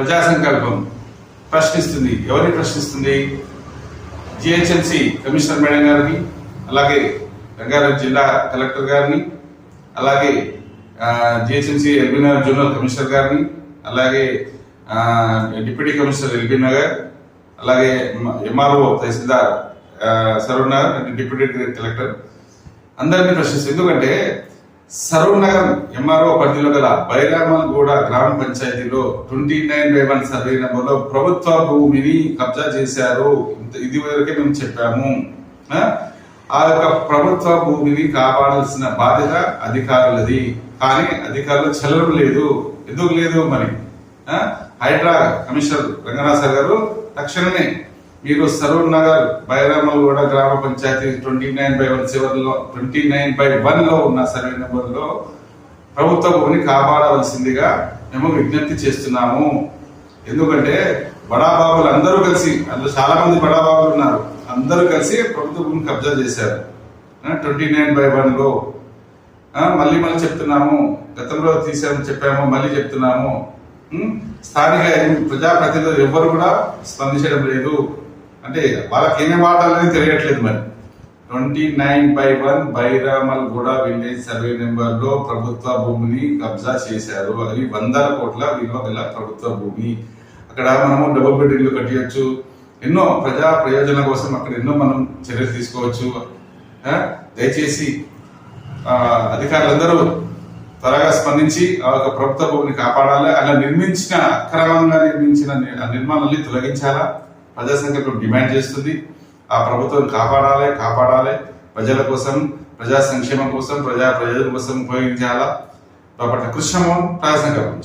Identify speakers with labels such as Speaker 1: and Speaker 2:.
Speaker 1: ప్రజా సంకల్పం ప్రశ్నిస్తుంది. ఎవరిని ప్రశ్నిస్తుంది? జిహెచ్ఎంసి కమిషనర్ మేడం గారిని అలాగే రంగారెడ్డి జిల్లా కలెక్టర్ గారిని అలాగే జిహెచ్ఎంసి ఎల్బీనగర్ జోనల్ కమిషనర్ గారిని అలాగే డిప్యూటీ కమిషనర్ ఎల్బీ నగర్ అలాగే MRO tahsildar Saroor Nagar deputy collector. అందరినీ ప్రశ్నిస్తుంది. ఎందుకంటే సరూర్ ఎంఆర్ఓ పరిధిలో గల బైరామల్గూడ గ్రామ పంచాయతీలో twenty nine by one survey నెంబర్లో ప్రభుత్వ భూమిని కబ్జా చేశారు. ఇది వరకే మేము చెప్పాము. ఆ? యొక్క ప్రభుత్వ భూమిని కాపాడాల్సిన బాధ్యత అధికారులది. కానీ అధికారులు చలనం లేదు. ఎందుకు లేదు మరి? హైడ్రా కమిషనర్ రంగనాథ్ సార్ గారు తక్షణమే మీరు సరూర్ నగర్ బైరామల్గూడ గ్రామ పంచాయతీ ట్వంటీ నైన్ బై వన్లో ట్వంటీ నైన్ బై వన్లో ఉన్న సర్వే నెంబర్లో ప్రభుత్వ భూమిని కాపాడవలసిందిగా మేము విజ్ఞప్తి చేస్తున్నాము. ఎందుకంటే బడాబాబులు అందరూ కలిసి అందులో చాలా మంది బడాబాబులు ఉన్నారు. అందరూ కలిసి ప్రభుత్వ భూమిని కబ్జా చేశారు. ట్వంటీ నైన్ బై వన్లో. మళ్ళీ మళ్ళీ చెప్తున్నాము. గతంలో తీసామని చెప్పాము మళ్ళీ చెప్తున్నాము. స్థానిక ప్రజాప్రతినిధులు ఎవ్వరు కూడా స్పందించడం లేదు. అంటే వాళ్ళకి ఏమి వాడాలని తెలియట్లేదు మరి. Twenty nine by one Bairamalguda village survey నెంబర్లో ప్రభుత్వ భూమిని కబ్జా చేశారు. అది వందల కోట్ల విలువ గల ప్రభుత్వ భూమి. అక్కడ మనము డబుల్ బెడ్ ఇల్లు ఎన్నో ప్రజా ప్రయోజనం కోసం అక్కడ ఎన్నో మనం చర్యలు తీసుకోవచ్చు. దయచేసి అధికారులందరూ త్వరగా స్పందించి ఆ యొక్క ప్రభుత్వ భూమిని కాపాడాలి? అలా నిర్మించిన అక్రమంగా నిర్మించిన నిర్మాణాన్ని తొలగించాలా? ప్రజా సంకల్పం డిమాండ్ చేస్తుంది. ఆ ప్రభుత్వం కాపాడాలి కాపాడాలి. ప్రజల కోసం ప్రజా సంక్షేమం కోసం ప్రజా ప్రజల కోసం ఉపయోగించాలా? కాబట్టి కృష్ణమోహన్ ప్రజా సంకల్పం